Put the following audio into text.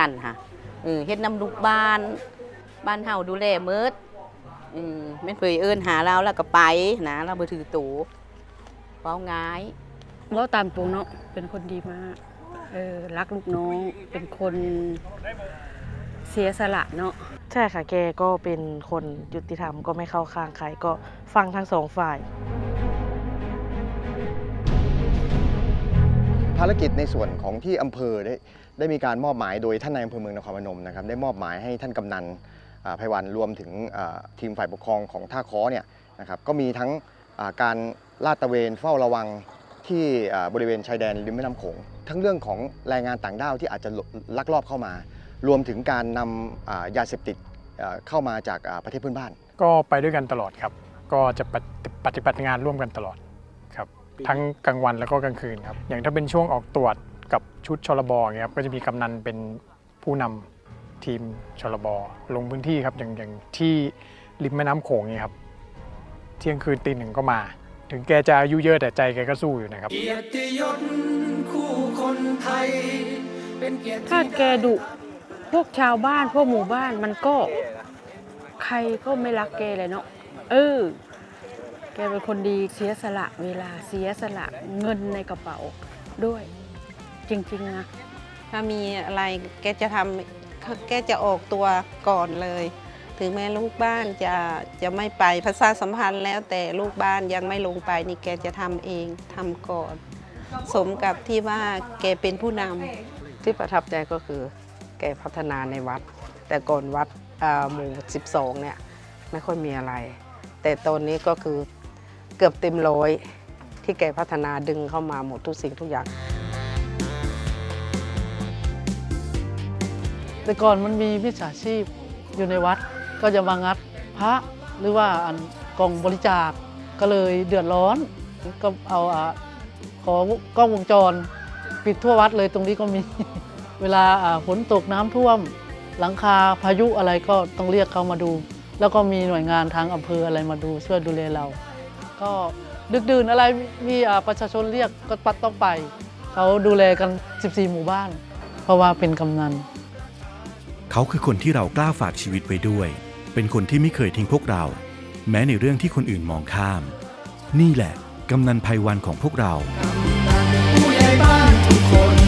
นันค่ะเออเฮ็ดน้ำลูกบ้าน บ้านเฮาดูแลเมิดอืมแม่นเผยเอิ้นหาเราแล้วก็ไปนะเราบ่ถือตูเว้าง่ายว่าตามตรงเนาะเป็นคนดีมากเออรักลูกน้องเป็นคนเสียสละเนาะใช่ค่ะแกก็เป็นคนยุติธรรมก็ไม่เข้าข้างใครก็ฟังทั้งสองฝ่าย ภารกิจในส่วนของที่อำเภอได้ได้มีการมอบหมายโดยท่านนายอำเภอเมืองนครพนมนะครับได้มอบหมายให้ท่านกำนันอ่าไพวันรวมถึงอ่าทีมฝ่ายปกครองของท่าค้อเนี่ยนะครับก็มีทั้งอ่าการลาดตระเวนเฝ้าระวังที่อ่าบริเวณชายแดนริมแม่น้ำโขงทั้งเรื่องของแรงงานต่างด้าวที่อาจจะลักลอบเข้ามา รวมถึงการนำอ่ายาเสพติดอ่าเข้ามาจากอ่าประเทศเพื่อนบ้าน ก็ไปด้วยกันตลอดครับ ก็จะปฏิปฏิบัติงานร่วมกันตลอด ทั้งกลางวันแล้วก็กลางคืนครับอย่างถ้าเป็นช่วงออกตรวจกับชุดชลบอย่างเงี้ยครับก็จะมีกำนันเป็นผู้นำทีมชลบลงพื้นที่ครับอย่างอย่างที่ริมแม่น้ำโขงเนี่ยครับเที่ยงคืนตีหนึ่งก็มา ถึงแกจะอายุเยอะแต่ใจแกก็สู้อยู่นะครับเกียรติยศคู่คนไทยเป็นเกียรติถ้าแกดุพวกชาวบ้านพวกหมู่บ้านมันก็ ใครก็ไม่รักแกเลยเนาะเออ แกเป็นคนดีเสียสละเวลาเสียสละเงินในกระเป๋าด้วย จริงๆนะ ถ้ามีอะไรแกจะทำแกจะออกตัวก่อนเลย ถึงแม้ลูกบ้านจะจะไม่ไปภาษาสัมพันธ์แล้วแต่ลูกบ้านยังไม่ลงไปนี่แกจะทำเองทำก่อน สมกับที่ว่าแกเป็นผู้นำที่ประทับใจก็คือ แกพัฒนาในวัด แต่ก่อนวัดอ่าหมู่ 12 เนี่ยไม่ค่อยมีอะไร แต่ตอนนี้ก็คือ เกือบเต็มร้อยที่แกพัฒนาดึงเข้ามาหมดทุกสิ่งทุกอย่าง แต่ก่อนมันมีมิจฉาชีพอยู่ในวัดก็จะมางัดพระหรือว่าอันกล่องบริจาคก็เลยเดือดร้อนก็เอาอขอกล้องวงจร ปิดทั่ววัดเลยตรงนี้ก็มี เวลาอ่าฝนตกน้ำท่วม หลังคาพายุอะไรก็ต้องเรียกเขามาดู แล้วก็มีหน่วยงานทางอำเภออะไรมาดูช่วยดูแลเรา ก็ดึกดื่นอะไรมีประชาชนเรียกก็ปัดต้องไปเขาดูแลกัน 14 หมู่บ้าน เพราะว่าเป็นกำนัน เขาคือคนที่เรากล้าฝากชีวิตไว้ด้วย เป็นคนที่ไม่เคยทิ้งพวกเรา แม้ในเรื่องที่คนอื่นมองข้าม นี่แหละกำนันภัยวันของพวกเราผู้ใหญ่บ้านทุกคน